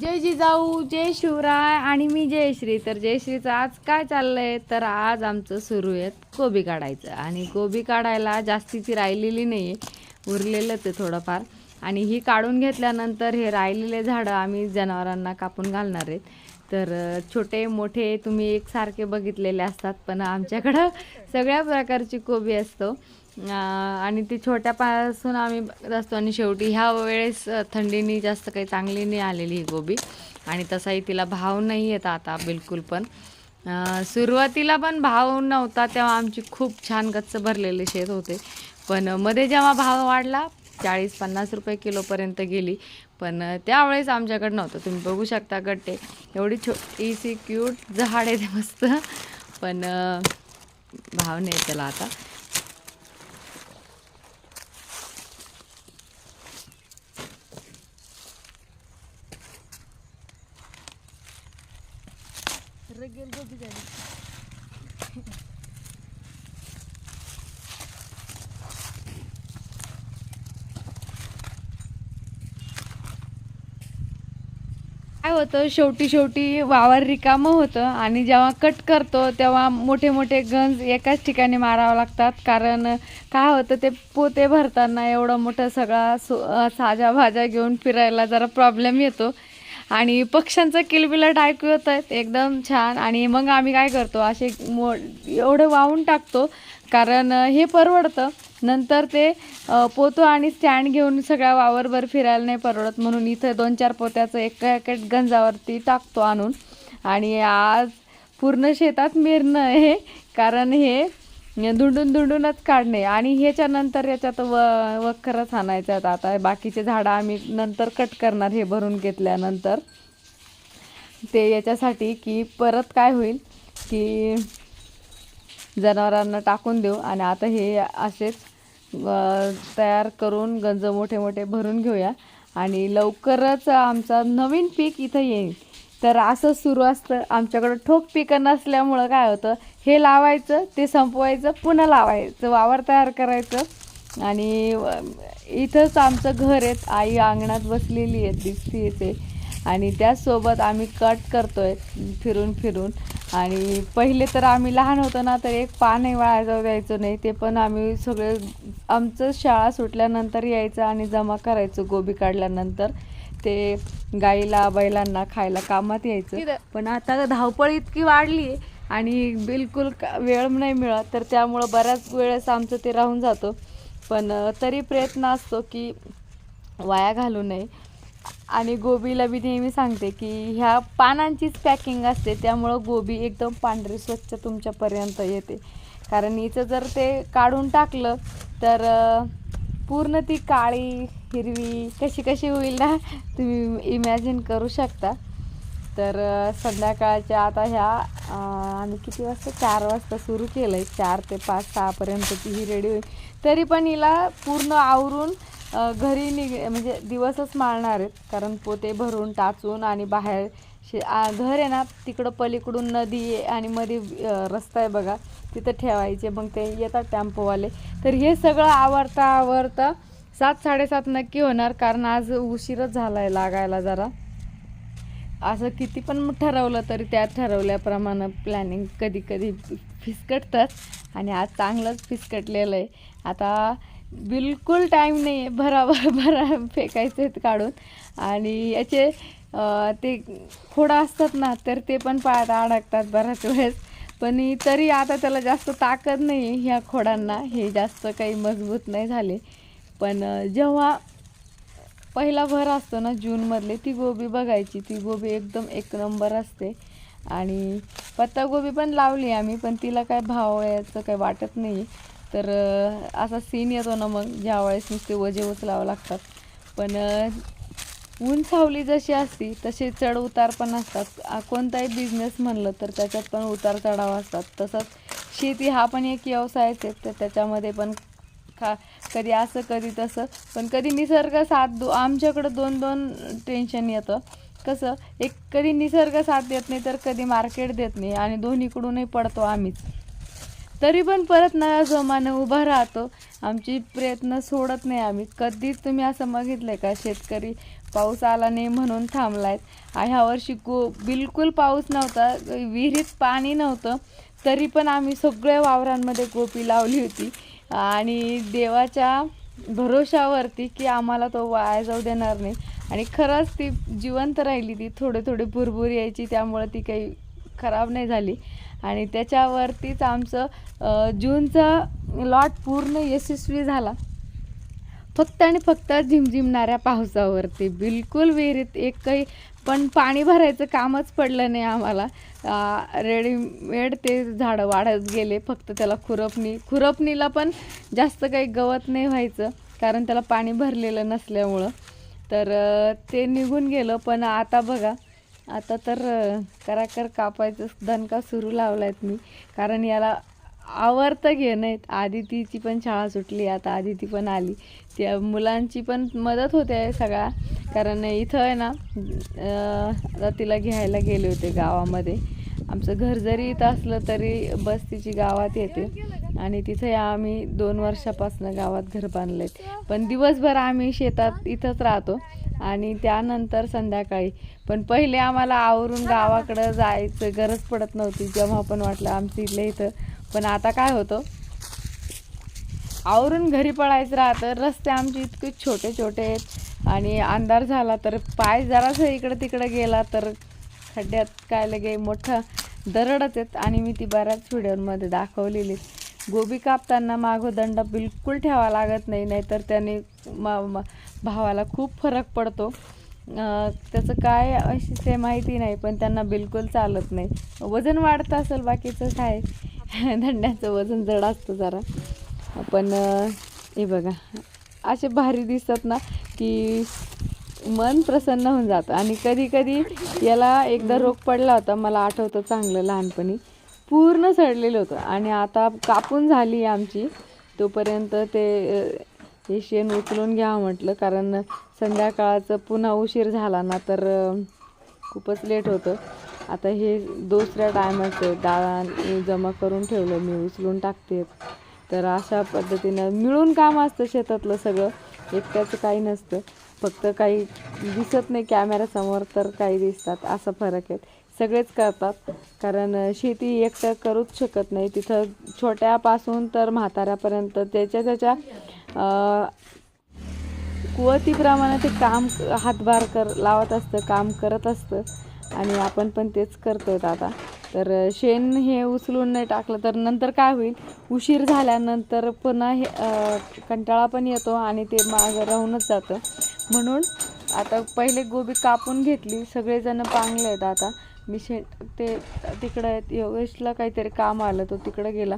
जय जिजाऊ जय शिवराय आणि मी जयश्री. तर जयश्रीचं आज काय चाललंय? तर आज आमचं सुरू आहे कोबी काढायचं. आणि कोबी काढायला जास्तीची राहिलेली नाही आहे उरलेलंच आहे थोडंफार. आणि ही काढून घेतल्यानंतर हे राहिलेले झाडं आम्ही जनावरांना कापून घालणार आहेत. तर छोटे मोठे तुम्ही एकसारखे बघितलेले असतात पण आमच्याकडं सगळ्या प्रकारची कोबी असतो. आणि ती छोट्यापासून आम्ही बघत असतो आणि शेवटी ह्या वेळेस थंडीने थंडीनी जास्त काही चांगली नाही आलेली ही कोबी. आणि तसाही तिला भाव नाही येत आता बिलकुल पण. सुरुवातीला पण भाव नव्हता तेव्हा आमची खूप छान गच्च भरलेले शेत होते. पण मध्ये जेव्हा भाव वाढला चाळीस पन्नास रुपये किलोपर्यंत गेली. पण त्यावेळेस आमच्याकडे नव्हतं. तुम्ही बघू शकता गड्डे. एवढी छोटीशी क्यूट झाड आहे ते मस्त. पण भाव नाही त्याला आता. काय होतं शेवटी शेवटी वावर रिकामं होतं आणि जेव्हा कट करतो तेव्हा मोठे मोठे गंज एकाच ठिकाणी मारावं लागतात. कारण काय होतं ते पोते भरताना एवढं मोठं सगळा सो साजा भाज्या घेऊन फिरायला जरा प्रॉब्लेम येतो. आणि पक्ष्यांचं किलबिलाट ऐकू येत आहेत एकदम छान. आणि मग आम्ही काय करतो असे मो एवढं वाहून टाकतो कारण हे परवडतं. नंतर ते पोतो आणि स्टँड घेऊन सगळ्या वावरभर फिरायला नाही परवडत. म्हणून इथं दोन चार पोत्याचं एक पॅकेट गंजावरती टाकतो आणून. आणि आज पूर्ण शेतात मिरणं आहे कारण हे म्हणजे दुंडून दुंडूनच काढणे. आणि ह्याच्यानंतर याच्यात व वखरच आणायच्यात आता बाकीचे झाडं आम्ही नंतर कट करणार हे भरून घेतल्यानंतर. ते याच्यासाठी की परत काय होईल की जनावरांना टाकून देऊ. आणि आता हे असेच तयार करून गंज मोठे मोठे भरून घेऊया. आणि लवकरच आमचा नवीन पीक इथं येईल. तर असं सुरू असतं. आमच्याकडं ठोक पिकं नसल्यामुळं काय होतं हे लावायचं ते संपवायचं पुन्हा लावायचं वावर तयार करायचं. आणि इथंच आमचं घर आहेत. आई अंगणात बसलेली आहे दिसते येते आणि त्याचसोबत आम्ही कट करतो आहे फिरून फिरून. आणि पहिले तर आम्ही लहान होतो ना तर एक पानही वाया जाऊ द्यायचं नाही. ते पण आम्ही सगळे आमचं शाळा सुटल्यानंतर यायचं आणि जमा करायचं गोबी काढल्यानंतर. ते गाईला बैलांना खायला कामात यायचं. पण आता धावपळ इतकी वाढली आहे आणि बिलकुल का- वेळ नाही मिळत तर त्यामुळं बऱ्याच वेळेस आमचं ते राहून जातं. पण तरी प्रयत्न असतो की वाया घालू नये. आणि गोबीला मी नेहमी सांगते की ह्या पानांचीच पॅकिंग असते त्यामुळं गोबी एकदम पांढरी स्वच्छ तुमच्यापर्यंत येते. कारण हिचं जर ते काढून टाकलं तर पूर्ण ती काळी हिरवी कशी कशी होईल ना तुम्ही इमॅजिन करू शकता. तर संध्याकाळच्या आता ह्या आम्ही किती वाजता? चार वाजता सुरू केलं आहे चार ते पाच सहापर्यंत ती ही रेडी होईल. तरी पण हिला पूर्ण आवरून घरी निघ म्हणजे दिवसच मारणार आहेत. कारण पोते भरून टाचून आणि बाहेर शे घर आहे ना तिकडं पलीकडून नदी आहे आणि मध्ये रस्ता आहे बघा. तिथं ठेवायचे. मग ते येतात टेम्पोवाले. तर हे सगळं आवडता आवडतं सात साडेसात नक्की होणार कारण आज उशीरच झाला आहे लागायला जरा. असं किती पण ठरवलं तरी त्या ठरवल्याप्रमाणे प्लॅनिंग कधी कधी फिसकटतात आणि आज चांगलंच फिसकटलेलं आहे आता बिलकुल टाईम नाही आहे भराभर भरा फेकायचे आहेत काढून. आणि याचे ते खोडं असतात ना तर ते पण पायात अडकतात बऱ्याच वेळेस. पण तरी आता त्याला जास्त ताकद नाही आहे ह्या खोडांना. हे जास्त काही मजबूत नाही झाले. पण जेव्हा पहिला भर असतो ना जूनमधले ती गोबी बघायची. ती गोबी एकदम एक नंबर असते. आणि पत्तागोबी पण लावली आम्ही पण तिला काय भाव याचं काही वाटत नाही. तर असा सीन येतो ना मग ज्या वेळेस नुसते वजे उचलावं लागतात. पण ऊन सावली जशी असती तसे चढ उतार पण असतात. कोणताही बिझनेस म्हणलं तर त्याच्यात पण उतार चढाव असतात. तसंच शेती हा पण एक व्यवसायच आहे तर त्याच्यामध्ये पण खा कधी असं कधी तसं. पण कधी निसर्ग साथ दो आमच्याकडं दोन दोन टेन्शन येतं. कसं एक कधी निसर्ग साथ देत नाही तर कधी मार्केट देत नाही आणि दोन्हीकडूनही पडतो आम्हीच. तरी पण परत नव्या जोमानं उभा राहतो. आमची प्रयत्न सोडत नाही आम्ही. कधीच तुम्ही असं बघितलं का? शेतकरी पाऊस आला नाही म्हणून थांबलाय ह्या वर्षी गो बिलकुल पाऊस नव्हता विहिरीत पाणी नव्हतं. तरी पण आम्ही सगळ्या वावरांमध्ये गोपी लावली होती. आणि देवाच्या भरोशावरती की आम्हाला तो वाया जाऊ देणार नाही. आणि खरंच ती जिवंत राहिली ती थोडे थोडे भुरभुर यायची त्यामुळं ती काही खराब नाही झाली. आणि त्याच्यावरतीच आमचं जूनचा लॉट पूर्ण यशस्वी झाला. फक्त आणि फक्त झिमझिमणाऱ्या पावसावरती. बिलकुल विहिरीत एक काही पण पाणी भरायचं कामच पडलं नाही आम्हाला. रेडीमेड ते झाडं वाढत गेले फक्त त्याला खुरपणी खुरपणीला पण जास्त काही गवत नाही व्हायचं कारण त्याला पाणी भरलेलं नसल्यामुळं. तर ते निघून गेलं पण आता बघा आता तर कराकर कापायचं दणका सुरू लावला आहेत मी कारण याला आवडतं घेणं आहेत. आदितीची पण शाळा सुटली आता आदिती पण आली. त्या मुलांची पण मदत होते सगळा. कारण इथं आहे ना आता तिला घ्यायला गेले होते गावामध्ये. आमचं घर जरी इथं असलं तरी बस तिची गावात येते. आणि तिथे आम्ही दोन वर्षापासून गावात घर बांधलं पण दिवसभर आम्ही शेतात इथंच राहतो. आणि त्यानंतर संध्याकाळी. पण पहिले आम्हाला आवरून गावाकडं जायचं गरज पडत नव्हती. जेव्हा पण वाटलं आमचं इथलं इथं पण आता काय होतं? आवरून घरी पळायचं राहतं. रस्ते आमचे इतके छोटे छोटे आहेत आणि अंधार झाला तर पाय जरासं इकडं तिकडं गेला तर खड्ड्यात काय लगे मोठं दरडच आहेत. आणि मी ती बऱ्याच व्हिडिओमध्ये दाखवलेली गोबी कापताना मागो दंड बिलकुल ठेवा लागत नाही नाहीतर त्याने मा मा- भावाला खूप फरक पडतो. त्याचं काय अशी ते माहिती नाही पण त्यांना बिलकुल चालत नाही. वजन वाढतं असेल बाकीचं काय? दंड्याचं वजन जड असतं जरा. पण हे बघा. असे भारी दिसतात ना की मन प्रसन्न होऊन जातं. आणि कधी कधी याला एकदा रोग पडला होता मला आठवतं चांगलं लहानपणी. पूर्ण सडलेलं होतं. आणि आता कापून झाली आमची. तोपर्यंत ते हे शेण उचलून घ्यावं म्हटलं. कारण संध्याकाळचं पुन्हा उशीर झाला ना तर खूपच लेट होतं. आता हे दुसऱ्या टायमाचं डाळ जमा करून ठेवलं मी उचलून टाकते. तर अशा पद्धतीनं मिळून काम असतं शेतातलं सगळं. एकट्याचं काही नसतं. फक्त काही दिसत नाही कॅमेऱ्यासमोर तर काही दिसतात. असा फरक आहे. सगळेच करतात. कारण शेती एकटं करूच शकत नाही. तिथं छोट्यापासून तर म्हाताऱ्यापर्यंत त्याच्या त्याच्या कुवतीप्रमाणे ते काम हातभार कर लावत असतं काम करत असतं. आणि आपण पण तेच करतोय आता तर शेण हे उचलून नाही टाकलं तर नंतर काय होईल? उशीर झाल्यानंतर पुन्हा हे कंटाळा पण येतो आणि ते मागं राहूनच जातं. म्हणून आता पहिले गोबी कापून घेतली. सगळेजण पांगले आहेत आता. मी शे ते तिकडं आहेत. योगेशला काहीतरी काम आलं तो तिकडं गेला.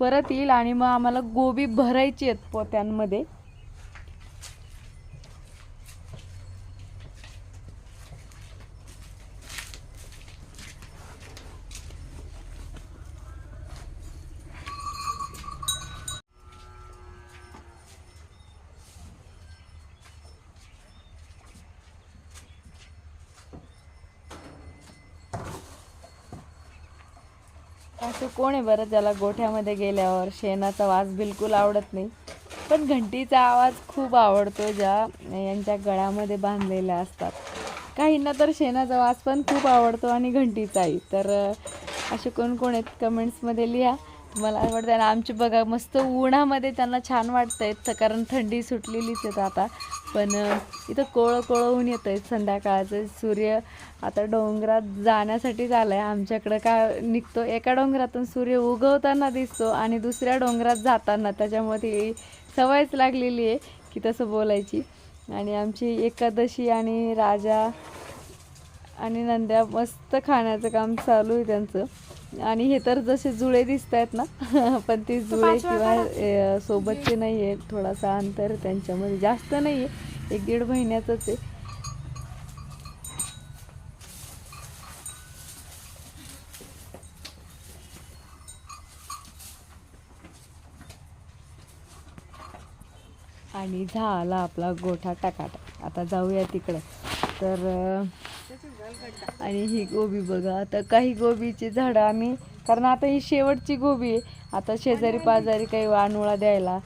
परत येईल आणि मग आम्हाला गोबी भरायची आहेत पोत्यांमध्ये. असं कोण आहे बरं ज्याला गोठ्यामध्ये गेल्यावर? शेणाचा वास बिलकुल आवडत नाही. पण घंटीचा आवाज खूप आवडतो ज्या यांच्या गळ्यामध्ये बांधलेल्या असतात. काहींना तर शेणाचा वास पण खूप आवडतो आणि घंटीचाही. तर असे कोण कोण आहेत कमेंट्समध्ये लिहा. मला आवडतं आणि आमचे बघा मस्त उन्हामध्ये त्यांना छान वाटतं आहेत कारण थंडी सुटलेलीच आहेत आता. पण इथं कोळं कोळं होऊन येतं आहे संध्याकाळचं. सूर्य आता डोंगरात जाण्यासाठी आलं आहे आमच्याकडं काय निघतो? एका डोंगरातून सूर्य उगवताना दिसतो आणि दुसऱ्या डोंगरात जाताना. त्याच्यामुळे ती सवयच लागलेली आहे की तसं बोलायची. आणि आमची एकादशी आणि राजा आणि नंद्या मस्त खाण्याचं काम चालू आहे त्यांचं. आणि हे तर जसे जुळे दिसत आहेत ना पण ते जुळे किंवा सोबतचे नाही आहेत थोडासा अंतर आहे त्यांच्यामध्ये जास्त नाही आहे एक दीड महिन्याचंच आहे. आणि झाला आपला गोठा टाकाटा आता जाऊया तिकडं. तर आणि ही गोबी बघा आता काही गोबीची झाडं आम्ही कारण आता ही शेवटची गोबी आहे. आता शेजारी पाजारी काही वानुळा द्यायला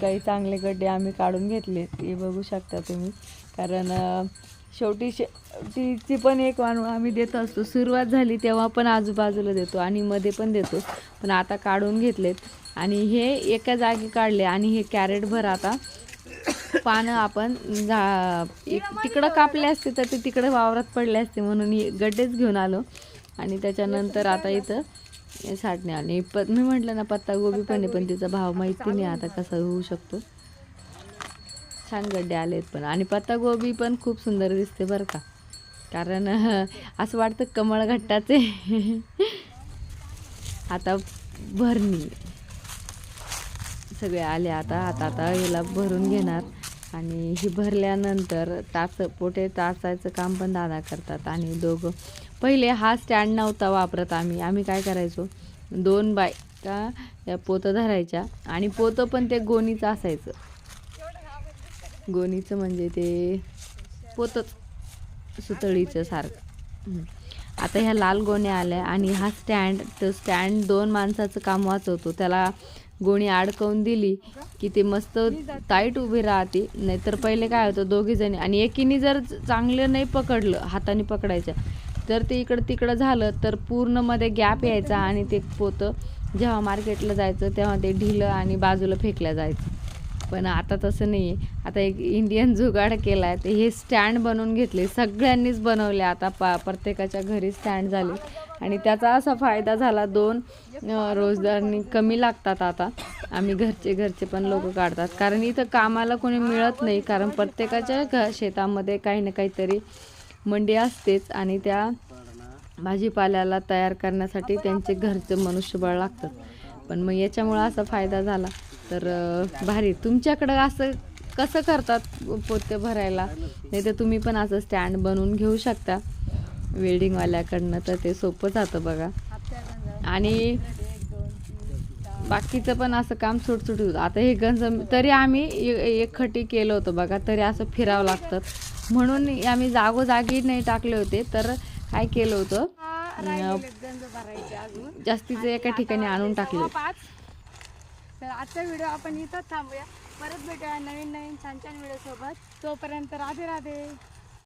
काही चांगले गड्डे आम्ही काढून घेतले हे बघू शकता तुम्ही. कारण शेवटी शेवटी शेवटीची पण एक वाण आम्ही देत असतो. सुरुवात झाली तेव्हा पण आजूबाजूला देतो आणि मध्ये पण देतो. पण आता काढून घेतलेत. आणि हे एका जागी काढले आणि हे कॅरेटभर आता. पानं आपण झा एक तिकडं कापले असते तर ते तिकडे वावरात पडले असते म्हणून गड्डेच घेऊन आलो. आणि त्याच्यानंतर आता इथं साठणे आणि प मी म्हटलं ना पत्ता गोबी पण आहे पण तिचा भाव माहिती नाही आता कसा होऊ शकतो. छान गड्डे आलेत पण. आणि पत्ता गोबी पण खूप सुंदर दिसते बरं का. कारण असं वाटतं कमळ घट्टाचे. आता भरणी. सगळे आले आता. आता आता याला भरून घेणार. आणि ही भरल्यानंतर टाच पोटे टाचायचं काम पण दादा करतात आणि दोघं. पहिले हा स्टँड नव्हता वापरत आम्ही. आम्ही काय करायचो? दोन बायका या पोतं धरायच्या आणि पोतं पण ते गोणीचं असायचं. गोणीचं म्हणजे ते पोतच सुतळीचं सारखं. आता ह्या लाल गोण्या आल्या आणि हा स्टँड तो स्टँड दोन माणसाचं काम वाचवतो. त्याला गोणी अडकवून दिली की ते मस्त टाईट उभी राहते. नाहीतर पहिले काय होतं दोघीजणी आणि एकीने जर चांगलं नाही पकडलं हाताने पकडायचं जर ते इकडं तिकडं झालं तर पूर्णमध्ये गॅप यायचा आणि ते पोतं जेव्हा मार्केटला जायचं तेव्हा ते ढिलं आणि बाजूला फेकल्या जायचं. पण आता तसं नाही आहे आता एक इंडियन जुगाड केला आहे ते हे स्टँड बनवून घेतले. सगळ्यांनीच बनवले आता पा प्रत्येकाच्या घरी स्टँड झाले. आणि त्याचा असा फायदा झाला दोन रोजगारनी कमी लागतात आता. आम्ही घरचे घरचे पण लोक काढतात. कारण इथं कामाला कोणी मिळत नाही. कारण प्रत्येकाच्या घ शेतामध्ये काही ना काहीतरी मंडी असतेच. आणि त्या भाजीपाल्याला तयार करण्यासाठी त्यांचे घरचं मनुष्यबळ लागतं पण मग याच्यामुळं असा फायदा झाला. तर भारी. तुमच्याकडं असं कसं करतात पोते भरायला? नाही तर तुम्ही पण असं स्टँड बनवून घेऊ शकता. वेल्डिंगवाल्याकडनं तर ते सोपं जातं बघा. आणि बाकीचं पण असं काम सुटसुट होतं. आता हे गंज तरी आम्ही एक खटी केलं होतं बघा तरी असं फिरावं लागतं. म्हणून आम्ही जागोजागी नाही टाकले होते तर काय केलं होतं? जास्तीचं एका ठिकाणी आणून टाकले. तर आजचा व्हिडिओ आपण इथंच थांबूया. परत भेटूया नवीन नवीन छान छान व्हिडिओसोबत. तोपर्यंत राधे राधे.